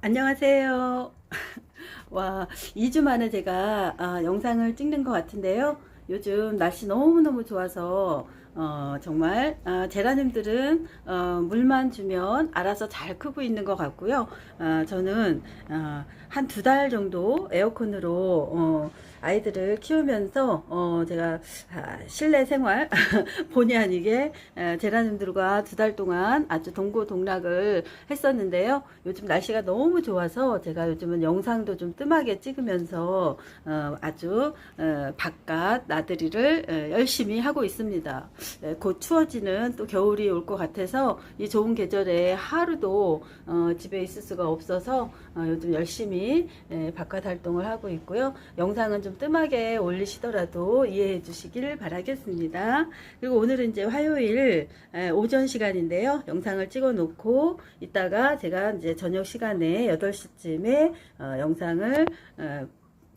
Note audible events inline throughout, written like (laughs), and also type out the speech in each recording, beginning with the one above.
안녕하세요. (laughs) 와, 2주 만에 제가 아, 영상을 찍는 것 같은데요. 요즘 날씨 너무너무 좋아서 어, 정말 아, 제라늄들은 어, 물만 주면 알아서 잘 크고 있는 것 같고요. 아, 저는 한두 달 정도 에어컨으로 어, 아이들을 키우면서 어, 제가 아, 실내 생활 (laughs) 본의 아니게 에, 제라늄들과 두 달 동안 아주 동고동락을 했었는데요. 요즘 날씨가 너무 좋아서 제가 요즘은 영상도 좀 뜸하게 찍으면서 어, 아주 어, 바깥 나들이를 에, 열심히 하고 있습니다. 에, 곧 추워지는 또 겨울이 올 것 같아서 이 좋은 계절에 하루도 어, 집에 있을 수가 없어서 어, 요즘 열심히 에, 바깥 활동을 하고 있고요. 영상은 좀 뜸하게 올리시더라도 이해해 주시길 바라겠습니다. 그리고 오늘은 이제 화요일 에, 오전 시간인데요. 영상을 찍어 놓고 이따가 제가 이제 저녁 시간에 8시쯤에 어, 영상을 어,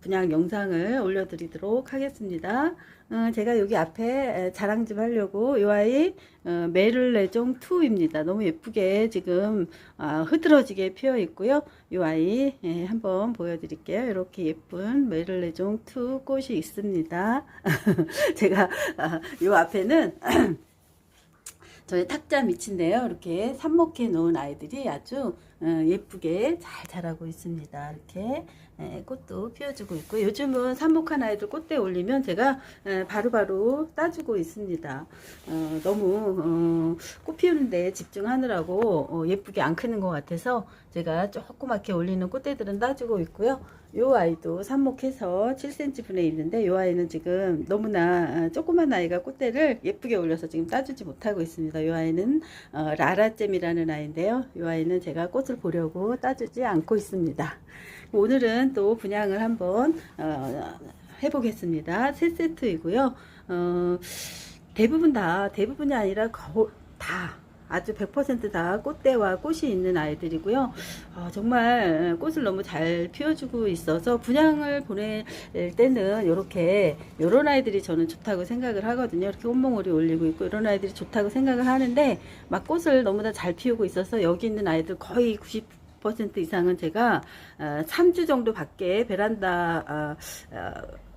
그냥 영상을 올려드리도록 하겠습니다. 어, 제가 여기 앞에 에, 자랑 좀 하려고 이 아이 어, 메를레종 2입니다. 너무 예쁘게 지금 아, 흐드러지게 피어 있고요. 이 아이 예, 한번 보여드릴게요. 이렇게 예쁜 메를레종 2 꽃이 있습니다. (laughs) 제가 아, 이 앞에는 (clears throat) 저희 탁자 밑인데요. 이렇게 삽목해 놓은 아이들이 아주 어, 예쁘게 잘 자라고 있습니다. 이렇게 에, 꽃도 피워주고 있고 요즘은 삽목한 아이들 꽃대 올리면 제가 에, 바로바로 따주고 있습니다. 어, 너무 어, 꽃 피우는데 집중하느라고 어, 예쁘게 안 크는 것 같아서 제가 조그맣게 올리는 꽃대들은 따주고 있고요. 요 아이도 삽목해서 7cm 분에 있는데 요 아이는 지금 너무나 어, 조그만 아이가 꽃대를 예쁘게 올려서 지금 따주지 못하고 있습니다. 요 아이는 어, 라라잼이라는 아이인데요. 요 아이는 제가 꽃을 보려고 따주지 않고 있습니다. 오늘은 또 분양을 한번 어, 해보겠습니다. 세 세트이고요. 어, 대부분 다 대부분이 아니라 거, 다 아주 100%다 꽃대와 꽃이 있는 아이들이고요. 어, 정말 꽃을 너무 잘 피워주고 있어서 분양을 보낼 때는 이렇게 이런 아이들이 저는 좋다고 생각을 하거든요. 이렇게 온몽울이 올리고 있고 이런 아이들이 좋다고 생각을 하는데 막 꽃을 너무나 잘 피우고 있어서 여기 있는 아이들 거의 90 10% 이상은 제가 어, 3주 정도 밖에 베란다 어, 어,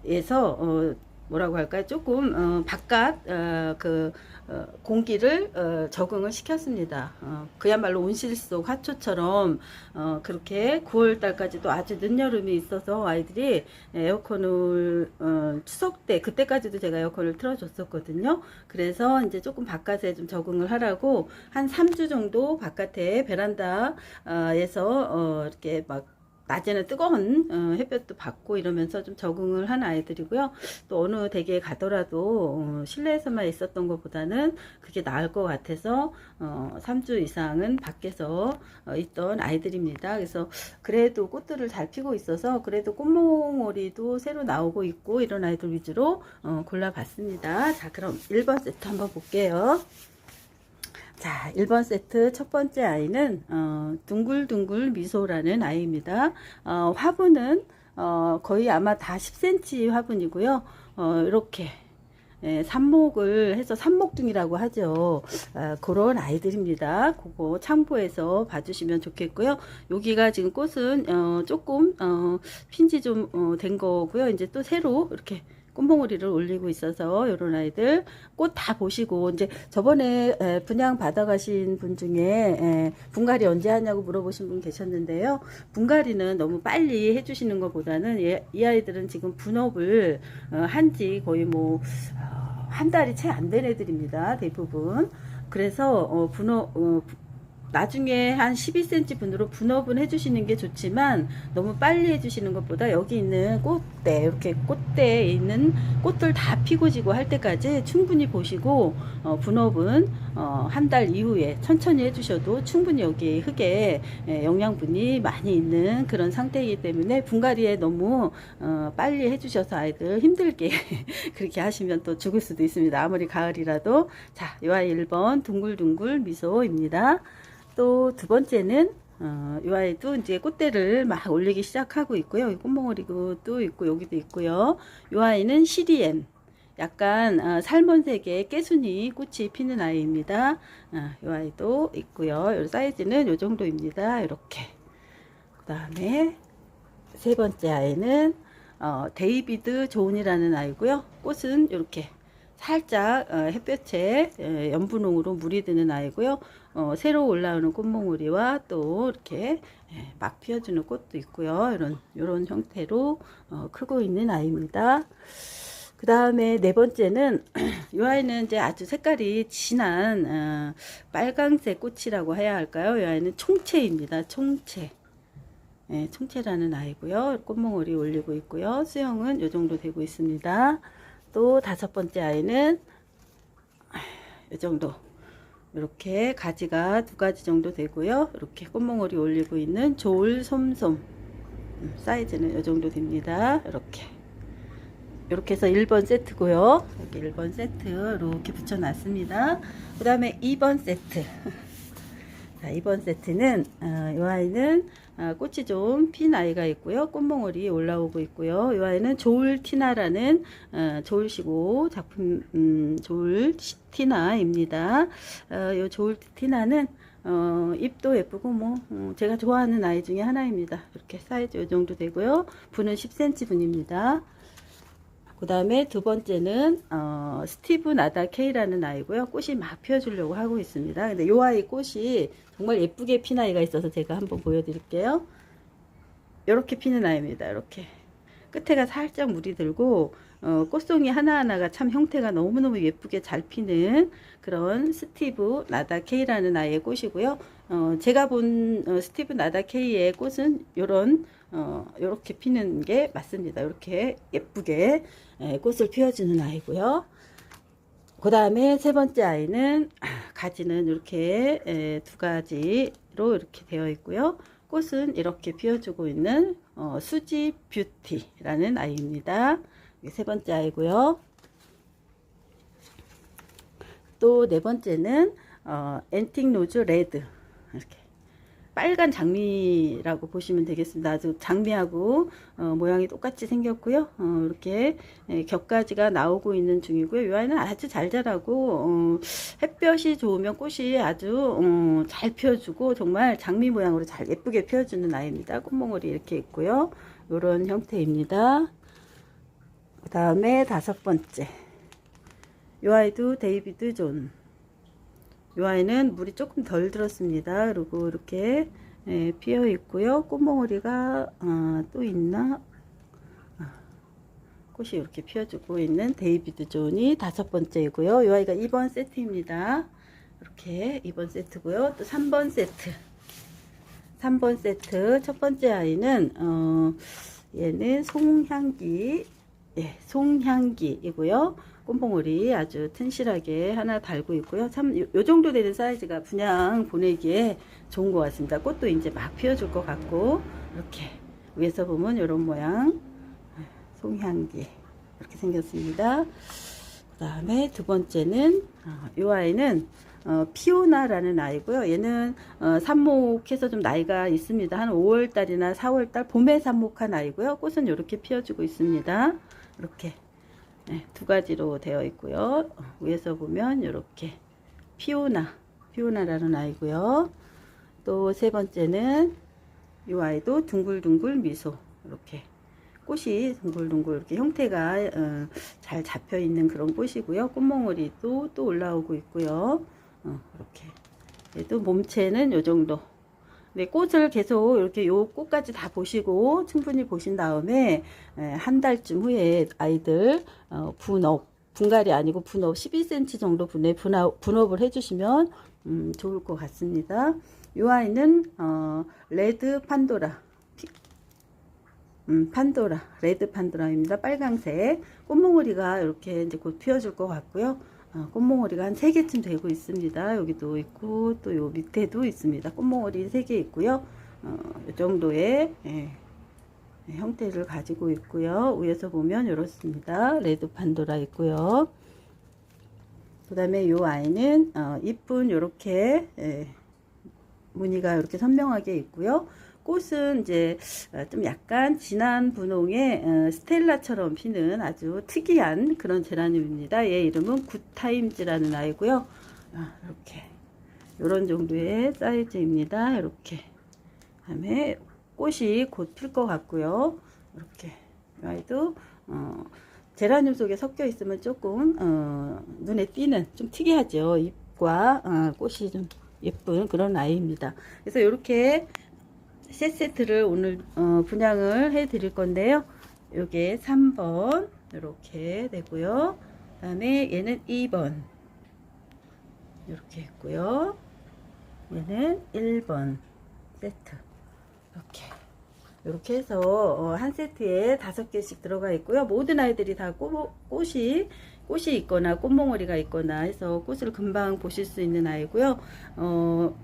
에서 어, 뭐라고 할까요? 조금 어, 바깥 어, 그 어, 공기를 어, 적응을 시켰습니다. 어, 그야말로 온실 속 화초처럼 어, 그렇게 9월 달까지도 아주 늦여름이 있어서 아이들이 에어컨을 어, 추석 때 그때까지도 제가 에어컨을 틀어줬었거든요. 그래서 이제 조금 바깥에 좀 적응을 하라고 한 3주 정도 바깥에 베란다에서 어, 이렇게 막 낮에는 뜨거운 어, 햇볕도 받고 이러면서 좀 적응을 한 아이들이고요. 또 어느 댁에 가더라도 어, 실내에서만 있었던 것보다는 그게 나을 것 같아서 어, 3주 이상은 밖에서 어, 있던 아이들입니다. 그래서 그래도 꽃들을 잘 피고 있어서 그래도 꽃몽오리도 새로 나오고 있고 이런 아이들 위주로 어, 골라봤습니다. 자 그럼 1번 세트 한번 볼게요. 자, 1번 세트 첫 번째 아이는 어, 둥글둥글 미소라는 아이입니다. 어, 화분은 어, 거의 아마 다 10cm 화분이고요. 어, 이렇게 예, 삽목을 해서 삽목둥이라고 하죠. 아, 그런 아이들입니다. 그거 참고해서 봐주시면 좋겠고요. 여기가 지금 꽃은 어, 조금 어, 핀지 좀 된 거고요. 이제 또 새로 이렇게 꽃봉오리를 올리고 있어서 이런 아이들 꽃 다 보시고 이제 저번에 분양 받아가신 분 중에 분갈이 언제 하냐고 물어보신 분 계셨는데요. 분갈이는 너무 빨리 해주시는 것보다는 이 아이들은 지금 분업을 어, 한지 거의 뭐 한 달이 채 안 된 애들입니다. 대부분. 그래서 어, 분업 어, 나중에 한 12cm 분으로 분업은 해주시는 게 좋지만 너무 빨리 해주시는 것보다 여기 있는 꽃대 이렇게 꽃대에 있는 꽃들 다 피고 지고 할 때까지 충분히 보시고 어, 분업은 어, 한 달 이후에 천천히 해주셔도 충분히 여기 흙에 예, 영양분이 많이 있는 그런 상태이기 때문에 분갈이에 너무 어, 빨리 해주셔서 아이들 힘들게 (laughs) 그렇게 하시면 또 죽을 수도 있습니다. 아무리 가을이라도 자, 이 아이 1번 둥글둥글 미소입니다. 또 두 번째는 어, 이 아이도 이제 꽃대를 막 올리기 시작하고 있고요. 꽃몽오리도 또 있고 여기도 있고요. 이 아이는 시리엠. 약간 어, 살몬색의 깨순이 꽃이 피는 아이입니다. 어, 이 아이도 있고요. 이 사이즈는 이 정도입니다. 이렇게. 그 다음에 세 번째 아이는 어, 데이비드 존이라는 아이고요. 꽃은 이렇게 살짝 어, 햇볕에 에, 연분홍으로 물이 드는 아이고요. 어, 새로 올라오는 꽃몽우리와 또 이렇게 예, 막 피어주는 꽃도 있고요. 이런 이런 형태로 어, 크고 있는 아이입니다. 그 다음에 네 번째는 (clears throat) 이 아이는 이제 아주 색깔이 진한 어, 빨강색 꽃이라고 해야 할까요? 이 아이는 총채입니다. 총채. 예, 총채라는 아이고요. 꽃몽울이 올리고 있고요. 수영은 이 정도 되고 있습니다. 또 다섯 번째 아이는 이 정도. 이렇게 가지가 두 가지 정도 되고요. 이렇게 꽃몽울이 올리고 있는 조울 솜솜 음, 사이즈는 이 정도 됩니다. 이렇게 이렇게 해서 1번 세트고요. 여기 1번 세트 이렇게 붙여놨습니다. 그 다음에 2번 세트. (laughs) 자, 2번 세트는 어, 이 아이는 어, 꽃이 좀 핀 아이가 있고요. 꽃몽울이 올라오고 있고요. 이 아이는 조울 티나라는 어, 조울시고 작품 음, 조울 티나입니다. 어, 이 조울 티나는 어, 잎도 예쁘고 뭐 어, 제가 좋아하는 아이 중에 하나입니다. 이렇게 사이즈 이 정도 되고요. 분은 10cm 분입니다. 그 다음에 두 번째는 어, 스티브 나다 K라는 아이고요. 꽃이 막 피워주려고 하고 있습니다. 근데 이 아이 꽃이 정말 예쁘게 핀 아이가 있어서 제가 한번 보여드릴게요. 이렇게 피는 아이입니다. 이렇게 끝에가 살짝 물이 들고 어, 꽃송이 하나하나가 참 형태가 너무너무 예쁘게 잘 피는 그런 스티브 나다 K라는 아이의 꽃이고요. 어, 제가 본 어, 스티브 나다 K의 꽃은 이런 어, 이렇게 피는 게 맞습니다. 이렇게 예쁘게 예, 꽃을 피워주는 아이고요. 그 다음에 세 번째 아이는 아, (clears throat) 가지는 이렇게 에, 두 가지로 이렇게 되어 있고요. 꽃은 이렇게 피워주고 있는 어, 수지 뷰티라는 아이입니다. 세 번째 아이고요. 또 네 번째는 어, 앤틱 노즈 레드 이렇게 빨간 장미라고 보시면 되겠습니다. 아주 장미하고 어, 모양이 똑같이 생겼고요. 어, 이렇게 예, 겹가지가 나오고 있는 중이고요. 이 아이는 아주 잘 자라고 어, 햇볕이 좋으면 꽃이 아주 어, 잘 피워주고 정말 장미 모양으로 잘 예쁘게 피워주는 아이입니다. 꽃몽울이 이렇게 있고요. 이런 형태입니다. 그 다음에 다섯 번째 이 아이도 데이비드 존 이 아이는 물이 조금 덜 들었습니다. 그리고 이렇게 예, 피어 있고요. 꽃몽오리가 어, 또 있나? 아, 꽃이 이렇게 피어주고 있는 데이비드 존이 다섯 번째이고요. 이 아이가 2번 세트입니다. 이렇게 2번 세트고요. 또 3번 세트. 3번 세트 첫 번째 아이는 어, 얘는 송향기 예, 송향기이고요. 꽃봉오리 아주 튼실하게 하나 달고 있고요. 참, 요, 요 정도 되는 사이즈가 분양 보내기에 좋은 것 같습니다. 꽃도 이제 막 피워줄 것 같고, 이렇게 위에서 보면 이런 모양, 송향기. 이렇게 생겼습니다. 그 다음에 두 번째는, 어, 이 아이는, 어, 피오나라는 아이고요. 얘는 어, 삽목해서 좀 나이가 있습니다. 한 5월달이나 4월달 봄에 삽목한 아이고요. 꽃은 이렇게 피워주고 있습니다. 이렇게 네, 두 가지로 되어 있고요. 어, 위에서 보면 이렇게 피오나, 피오나라는 아이고요. 또 세 번째는 이 아이도 둥글둥글 미소 이렇게 꽃이 둥글둥글 이렇게 형태가 어, 잘 잡혀 있는 그런 꽃이고요. 꽃몽오리도 또 올라오고 있고요. 어, 이렇게 얘도 몸체는 요 정도. 네, 꽃을 계속 이렇게 요 꽃까지 다 보시고 충분히 보신 다음에 에, 한 달쯤 후에 아이들 어, 분업 분갈이 아니고 분업 12cm 정도 분에 분업, 분업을 해주시면 음, 좋을 것 같습니다. 이 아이는 어, 레드 판도라 피, 음, 판도라 레드 판도라입니다. 빨강색 꽃몽오리가 이렇게 이제 곧 피어줄 것 같고요. 어, 꽃몽오리가 한 3개쯤 되고 있습니다. 여기도 있고 또 요 밑에도 있습니다. 꽃몽오리 3개 있고요. 어, 이 정도의 예, 형태를 가지고 있고요. 위에서 보면 이렇습니다. 레드 판도라 있고요. 그 다음에 요 아이는 어, 이쁜 요렇게 예, 무늬가 이렇게 선명하게 있고요. 꽃은 이제 어, 좀 약간 진한 분홍의 어, 스텔라처럼 피는 아주 특이한 그런 제라늄입니다. 얘 이름은 굿타임즈라는 아이고요. 아, 이렇게 이런 정도의 사이즈입니다. 이렇게 다음에 꽃이 곧 필 것 같고요. 이렇게 이 아이도 어, 제라늄 속에 섞여 있으면 조금 어, 눈에 띄는 좀 특이하죠. 잎과 어, 꽃이 좀 예쁜 그런 아이입니다. 그래서 이렇게 세 세트를 오늘 어, 분양을 해 드릴 건데요. 요게 3번 이렇게 되고요. 그 다음에 얘는 2번 이렇게 했고요. 얘는 1번 세트 이렇게 이렇게 해서 어, 한 세트에 다섯 개씩 들어가 있고요. 모든 아이들이 다 꽃, 꽃이 꽃이 있거나 꽃몽오리가 있거나 해서 꽃을 금방 보실 수 있는 아이고요. 어,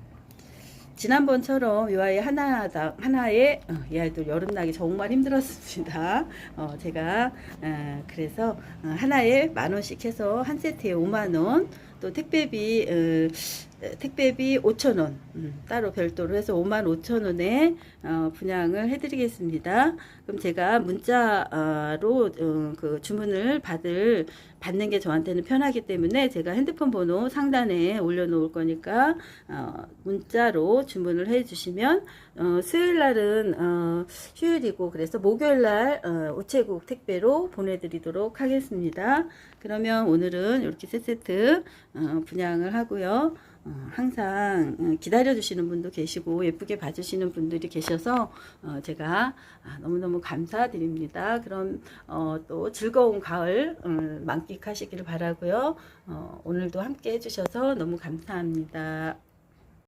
지난번처럼 이 아이 하나당 하나에 어, 이 아이도 여름나기 정말 힘들었습니다. 어, 제가 어, 그래서 어, 하나에 만 원씩 해서 한 세트에 5만 원, 또 택배비 어, 택배비 5천 원 음, 따로 별도로 해서 5만 5천 원에 어, 분양을 해드리겠습니다. 그럼 제가 문자로 어, 그 주문을 받을 받는 게 저한테는 편하기 때문에 제가 핸드폰 번호 상단에 올려놓을 거니까 어, 문자로 주문을 해주시면 어, 수요일 날은 어, 휴일이고 그래서 목요일 날 어, 우체국 택배로 보내드리도록 하겠습니다. 그러면 오늘은 이렇게 세 세트 어, 분양을 하고요. 어, 항상 어, 기다려주시는 분도 계시고 예쁘게 봐주시는 분들이 계셔서 어, 제가 아, 너무너무 감사드립니다. 그럼 어, 또 즐거운 가을 어, 만끽하시기를 바라고요. 어, 오늘도 함께 해주셔서 너무 감사합니다.